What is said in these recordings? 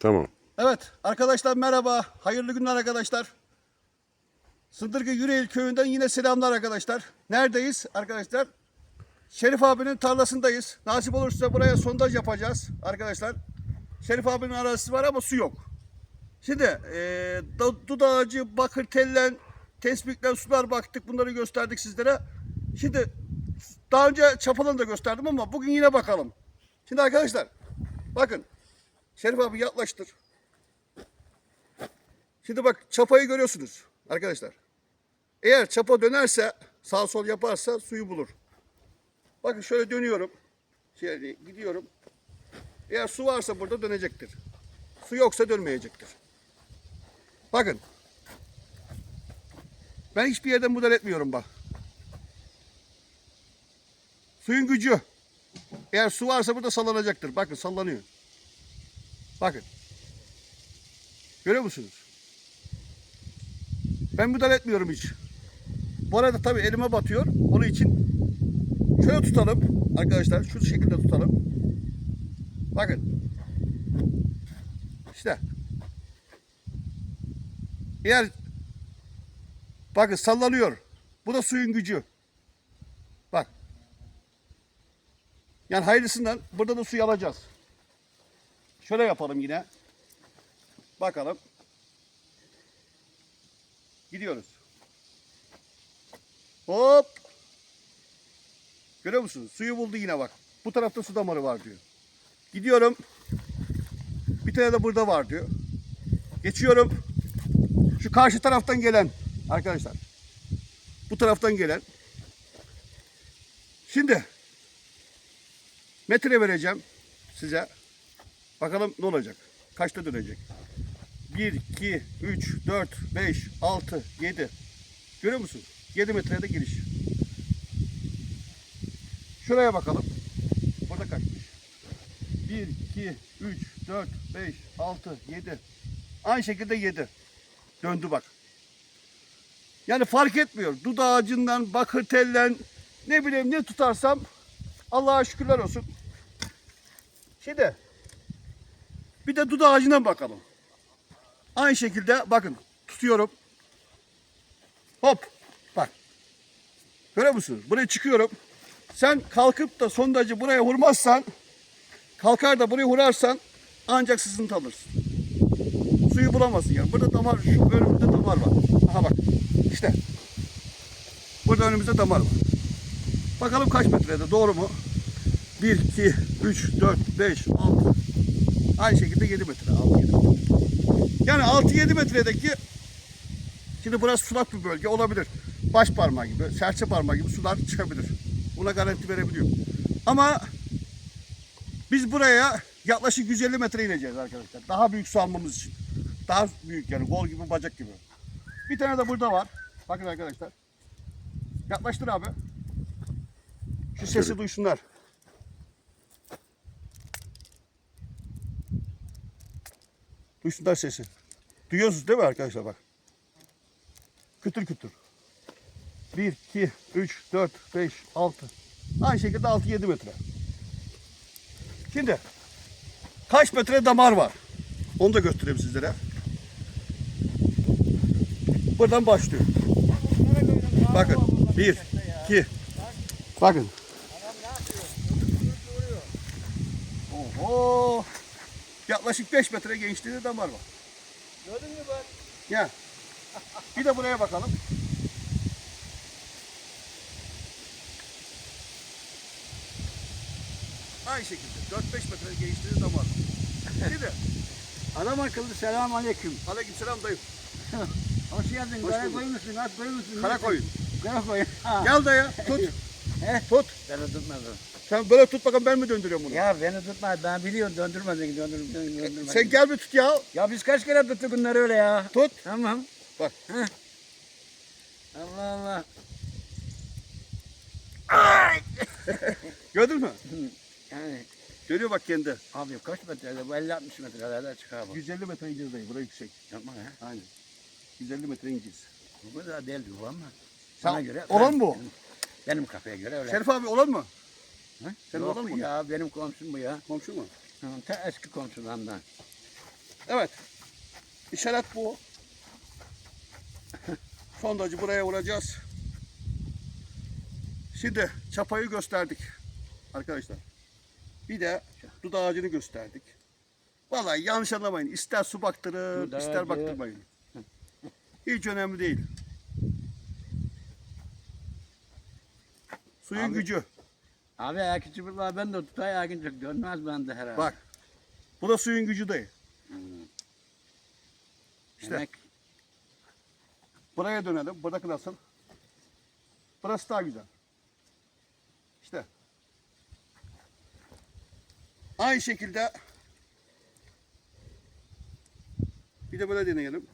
Tamam. Evet arkadaşlar merhaba. Hayırlı günler arkadaşlar. Sındırgı Yüreğil köyünden yine selamlar arkadaşlar. Neredeyiz arkadaşlar? Şerif abinin tarlasındayız. Nasip olursa buraya sondaj yapacağız arkadaşlar. Şerif abinin arazisi var ama su yok. Şimdi eee da- dut ağacı, bakır tellen, tespihler, sular baktık. Bunları gösterdik sizlere. Şimdi daha önce çapalarını da gösterdim ama bugün yine bakalım. Şimdi arkadaşlar bakın. Şerif abi yaklaştır. Şimdi bak çapayı görüyorsunuz arkadaşlar. Eğer çapa dönerse sağ sol yaparsa suyu bulur. Bakın şöyle dönüyorum. Şöyle gidiyorum. Eğer su varsa burada dönecektir. Su yoksa dönmeyecektir. Bakın. Ben hiçbir yerden müdahale etmiyorum bak. Suyun gücü. Eğer su varsa burada sallanacaktır. Bakın sallanıyor. Bakın. Görüyor musunuz? Ben müdahale etmiyorum hiç. Bu arada tabii elime batıyor. Onun için şöyle tutalım arkadaşlar. Şu şekilde tutalım. Bakın. İşte. Eğer bakın sallanıyor. Bu da suyun gücü. Bak. Yani hayırlısından burada da suyu alacağız. Şöyle yapalım yine. Bakalım. Gidiyoruz. Hop. Görüyor musunuz? Suyu buldu yine bak. Bu tarafta su damarı var diyor. Gidiyorum. Bir tane de burada var diyor. Geçiyorum. Şu karşı taraftan gelen arkadaşlar. Bu taraftan gelen. Şimdi metre vereceğim size. Bakalım ne olacak? Kaçta dönecek? 1, 2, 3, 4, 5, 6, 7. Görüyor musun? 7 metrede giriş. Şuraya bakalım. Burada kaçmış? 1, 2, 3, 4, 5, 6, 7. Aynı şekilde 7. Döndü bak. Yani fark etmiyor. Dut ağacından, bakır tellen, ne bileyim ne tutarsam Allah'a şükürler olsun. Şimdi bir de dut ağacından bakalım. Aynı şekilde bakın tutuyorum. Hop bak. Görüyor musunuz? Buraya çıkıyorum. Sen kalkıp da sondacı buraya vurmazsan kalkar da buraya vurarsan ancak sızıntı alırsın. Suyu bulamazsın yani. Burada damar, şu önümüzde damar var. Aha bak. İşte. Burada önümüzde damar var. Bakalım kaç metrede doğru mu? 1, 2, 3, 4, 5, 6. Aynı şekilde 7 metre. 6, 7 metre. Yani 6-7 metredeki şimdi burası sulak bir bölge olabilir. Baş parmağı gibi, serçe parmağı gibi sular çıkabilir. Buna garanti verebiliyorum. Ama biz buraya yaklaşık 150 metre ineceğiz arkadaşlar. Daha büyük su almamız için. Daha büyük yani gol gibi bacak gibi. Bir tane de burada var. Bakın arkadaşlar. Yaklaştır abi. Şu sesi duysunlar. Duysunlar sesi. Duyuyorsunuz değil mi arkadaşlar bak. Kütür kütür. 1, 2, 3, 4, 5, 6. Aynı şekilde 6-7 metre. Şimdi kaç metre damar var? Onu da göstereyim sizlere. Buradan başlıyor. Bakın. 1, 2. Bakın. Oho. Yaklaşık 5 metre genişliğinde damar var. Gördün mü bak? Ya. Bir de buraya bakalım. Aynı şekilde 4-5 metre genişliğinde damar. var. Şimdi Adam akıllı selam aleyküm. aleykümselam dayım. Hoş geldin. Hoş Kara bulduk. musun? Koyun musun? Karakoyun. Kara koyun. Ha. Gel dayı tut. He? Tut. Beni tutmadı. Sen böyle tut bakalım ben mi döndürüyorum bunu? Ya beni tutma. Ben biliyorum döndürmedin. Döndür, döndür, döndürmedin. Sen gel bir tut ya. Ya biz kaç kere tuttuk bunları öyle ya. Tut. Tamam. Bak. Heh. Allah Allah. Gördün mü? Yani Görüyor bak kendi. abi kaç metrede? Bu 50-60 metrelerde çıkar bu. 150 metre ineceğiz dayı. Burası yüksek. Yapma ya. Aynen. 150 metre ineceğiz. Bu kadar değil bu ama. Sen- Sana göre. olan ben- bu. Benim, kafaya göre öyle. Şerif abi olan mı? Ha? Sen Yok olan mı? ya benim komşum bu ya. Komşu mu? Hı, Ta eski komşularımdan. Evet. İşaret bu. Sondacı buraya vuracağız. Şimdi çapayı gösterdik arkadaşlar. Bir de dut ağacını gösterdik. Vallahi yanlış anlamayın. İster su baktırın, Dut ister baktırmayın. Hiç önemli değil. Suyun Abi- gücü. Abi içi bunlar ben de tutay ayak içi dönmez bende herhalde. Bak. Bu da suyun gücü değil. Hmm. İşte. Demek Buraya dönelim. Buradaki nasıl? Burası daha güzel. İşte. Aynı şekilde bir de böyle deneyelim.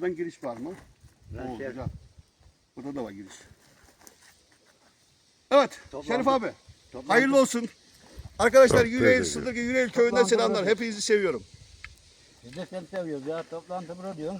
Buradan giriş var mı? Ben Oo, şey- güzel. Burada da var giriş. Evet, Toplantı- Şerif abi. toplantı- Hayırlı olsun. Arkadaşlar Yüreğil, Sıdırgı Yüreğil köyünden selamlar. Hepinizi seviyorum. Biz de seni seviyoruz ya toplantı burada diyorsun.